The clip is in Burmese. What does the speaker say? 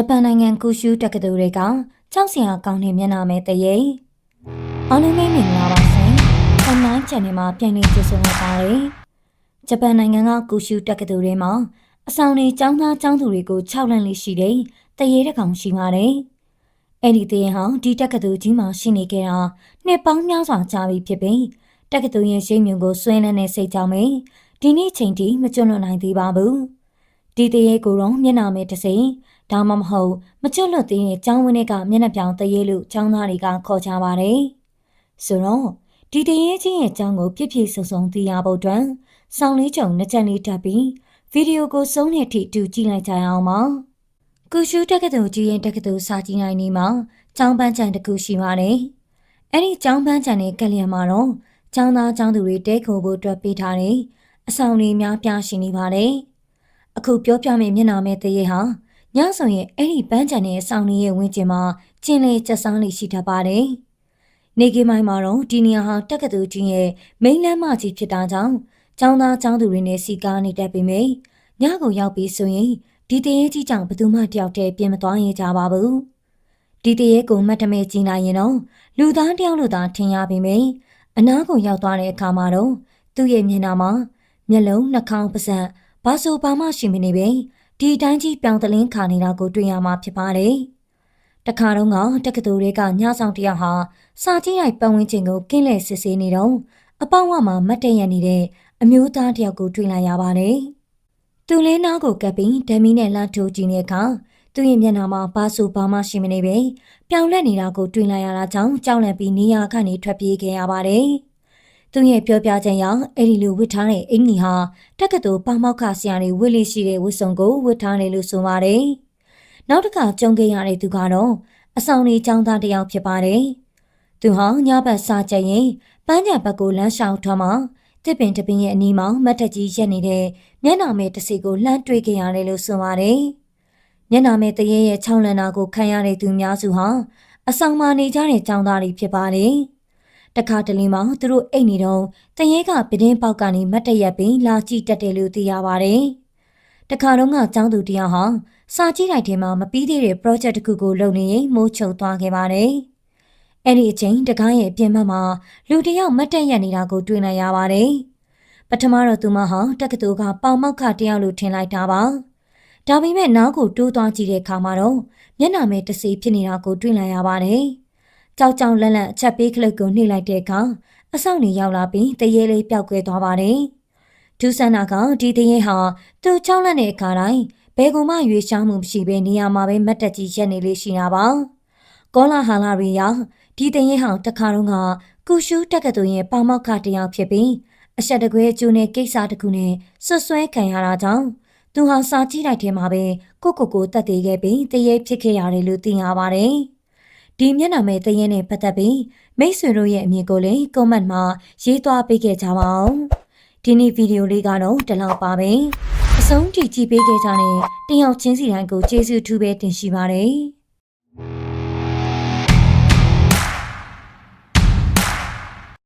ဂျပန်နိုင်ငံကူရှူတက္ကသိုလ်တွေကကြောက်စရာကောင်းတဲ့မျက်နှာမဲတရေအားလုံးပဲမင်္ဂလာပါရှင်။ online channel မှာပြန်လည်ကြိုဆိုလိုက်ပါတယ်။ဂျပန်နိုင်ငံကကူရှူတက္ကသိုလ်တွေမှာအဆောင်တွေចောင်းသားចောင်းသူတွေကို6လန့်လေးရှိတဲ့တရေတစ်ကောင်ရှိပါတယ်။အဲ့ဒီတရေဟောင်းဒီတက္ကသိုလ်ကြီးမှာရှိနေကြတာနှစ်ပေါင်းများစွာကြာပြီဖြစ်ပြီးတက္ကသိုလ်ရဲ့ရှိမြုံကိုစွဲလန်းတဲ့စိတ်ကြောင့်ပဲဒီနေ့ချိန်ထိမကျွလွတ်နိုင်သေးပါဘူး။ဒီတရေကိုတော့မျက်နှာမဲတစ်စိမ့် ဒါမှမဟုတ်မကျွတ်လွတ်သေးတဲ့ကျောင်းဝင်းတွေကမျက်နှာပြောင်တရေလို့ကျောင်းသားတွေကခေါ်ကြပါတယ်။ဆိုတော့ဒီတရေချင်းရဲ့ကျောင်းကိုပြည့်ပြည့်စုံစုံသိရဖို့အတွက်စောင်းလေးကြုံနှစ်ချက်လေးတက်ပြီးဗီဒီယိုကိုစုံတဲ့အထိတူကြည့်လိုက်ကြရအောင်ပါ။ကုရှူတက္ကသိုလ်ကြီးရဲ့တက္ကသိုလ်စာကြည့်နိုင်နေမှာကျောင်းပန်းချံတစ်ခုရှိပါတယ်။အဲ့ဒီကျောင်းပန်းချံရဲ့ကလျံမှာတော့ကျောင်းသားကျောင်းသူတွေတဲခိုဖို့အတွက်ပေးထားတဲ့အဆောင်တွေများပြားရှိနေပါတယ်။အခုပြောပြမယ့်မျက်နှာမဲ့တရေဟာ ညဆိုရင်အဲ့ဒီပန်းချံရဲ့ဆောင်းလေးရဲ့ဝင်းကျင်မှာကျင်းလေကျက်စားလေးရှိတတ်ပါတယ်။နေကီမိုင်းမှာတော့ဒီနေရာဟာတက္ကသိုလ်ကြီးရဲ့မိန်းလမ်းမကြီးဖြစ်တာကြောင့်ကျောင်းသားကျောင်းသူတွေနဲ့စီကားနေတတ်ပေမယ့်ညကိုရောက်ပြီးဆိုရင်ဒီတရေကြီးကြောင့်ဘယ်သူမှတယောက်တည်းပြင်မသွားရင်ကြပါဘူး။ဒီတရေကိုမတ်တမဲကြည့်လိုက်ရင်တော့လူသားတယောက်လိုသာထင်ရပေမယ့်အနားကိုရောက်သွားတဲ့အခါမှာတော့သူ့ရဲ့မျက်နှာမှာမျက်လုံးနှာခေါင်းပါးစပ်ဘာဆိုဘာမှရှိမနေပဲ ဒီတိုင်းကြီးပြောင်တလင်းခါနေတာကိုတွေ့ရမှာဖြစ်ပါတယ်။တခါတော့ကတက္ကသိုလ်တွေကညဆောင်တယောက်ဟာစာကြည့်ရိုက်ပတ်ဝန်းကျင်ကိုကင်းလဲစစ်ဆေးနေတော့အပေါင်းဝမှာမတ်တရနေတဲ့အမျိုးသားတယောက်ကိုတွေ့လိုက်ရပါတယ်။သူလေးနားကိုကပ်ပြီးဓမီနဲ့လှထိုးကြည့်တဲ့အခါသူ့ရဲ့မျက်နှာမှာဘာဆိုဘာမှရှိမနေပဲပြောင်လက်နေတာကိုတွေ့လိုက်ရတာကြောင့်ကြောက်လန့်ပြီးနေရာကနေထွက်ပြေးခဲ့ရပါတယ်။ သူရဲ့ပြောပြချက်အရအဲ့ဒီလိုဝတ်ထားတဲ့အင်ကြီးဟာတက္ကသိုလ်ပါမောက္ခဆရာတွေဝတ်လေးရှိတဲ့ဝတ်စုံကိုဝတ်ထားတယ်လို့ဆိုပါတယ်။နောက်တစ်ခါကြုံခဲ့ရတဲ့သူကတော့အဆောင်နေចောင်းသားတစ်ယောက်ဖြစ်ပါတယ်။သူဟာညဘက်စားချက်ရင်ပန်းကြံဘက်ကိုလမ်းလျှောက်ထွက်မှတစ်ပင်တစ်ပင်ရဲ့အနီးမှာမတ်တက်ကြီးရက်နေတဲ့မျက်နှာမဲတစ်စီကိုလှမ်းတွေ့ခဲ့ရတယ်လို့ဆိုပါတယ်။မျက်နှာမဲတရေရဲ့ချောင်းလန်နာကိုခံရတဲ့သူများစုဟာအဆောင်မှာနေကြတဲ့ចောင်းသားတွေဖြစ်ပါတယ်။ တခါတလေမှသူတို့အိတ်နေတော့တရေကပဒင်းပေါက်ကနေမတ်တရက်ပင်လာကြည့်တတ်တယ်လို့သိရပါတယ်။တခါတော့ကចောင်းသူတယောက်ဟာစာကြည့်လိုက်တဲ့မှာမပြီးသေးတဲ့ project တစ်ခုကိုလုပ်နေရင်မိုးချုပ်သွားခဲ့ပါတယ်။အဲ့ဒီအချိန်တကားရဲ့ပြင်မမှာလူတယောက်မတ်တက်ရက်နေတာကိုတွေ့နိုင်ရပါတယ်။ပထမတော့သူမဟာတက္ကသိုလ်ကပေါင်မောက်ခတယောက်လို့ထင်လိုက်တာပါ။ဒါပေမဲ့နားကိုတိုးသွားကြည့်တဲ့အခါမှာတော့မျက်နှာမဲတစီဖြစ်နေတာကိုတွေ့လိုက်ရပါတယ်။ ကြောက်ကြောင်လန့်လန့်အချက်ပေးကလစ်ကိုနှိပ်လိုက်တဲ့အခါအဆောက်နေရောက်လာပြီးတရေလေးပျောက်ကွယ်သွားပါတယ်။ဒူဆန္နာကဒီတရေဟာသူ့ချောင်းလန့်တဲ့အခါတိုင်းဘယ်ကူမှရွေးချောင်းမှုမရှိဘဲနေရာမှာပဲမတ်တက်ကြီးရက်နေလေးရှိတာပါ။ကောလာဟာလာရီယာဒီတရေဟောင်တခါတော့ကကုရှူတက္ကသိုလ်ရဲ့ပါမောက္ခတယောက်ဖြစ်ပြီးအဆက်တကွဲကျိုးနဲ့ကိစ္စတခုနဲ့ဆွဆွဲခံရတာကြောင့်သူဟာစာကြည့်လိုက်တဲ့မှာပဲကိုကိုကိုတက်သေးခဲ့ပြီးတရေဖြစ်ခဲ့ရတယ်လို့သိရပါတယ်။ ဒီမျက်နှာမဲ့တရေနဲ့ပတ်သက်ပြီးမိတ်ဆွေတို့ရဲ့အမြင်ကိုလည်း comment မှာရေးသွားပေးခဲ့ကြပါဦး။ဒီနေ့ဗီဒီယိုလေးကတော့ဒီလောက်ပါပဲ။အဆုံးထိကြည့်ပေးခဲ့ကြတဲ့တယောက်ချင်းစီတိုင်းကိုကျေးဇူးထူးပဲတင်ရှိပါတယ်။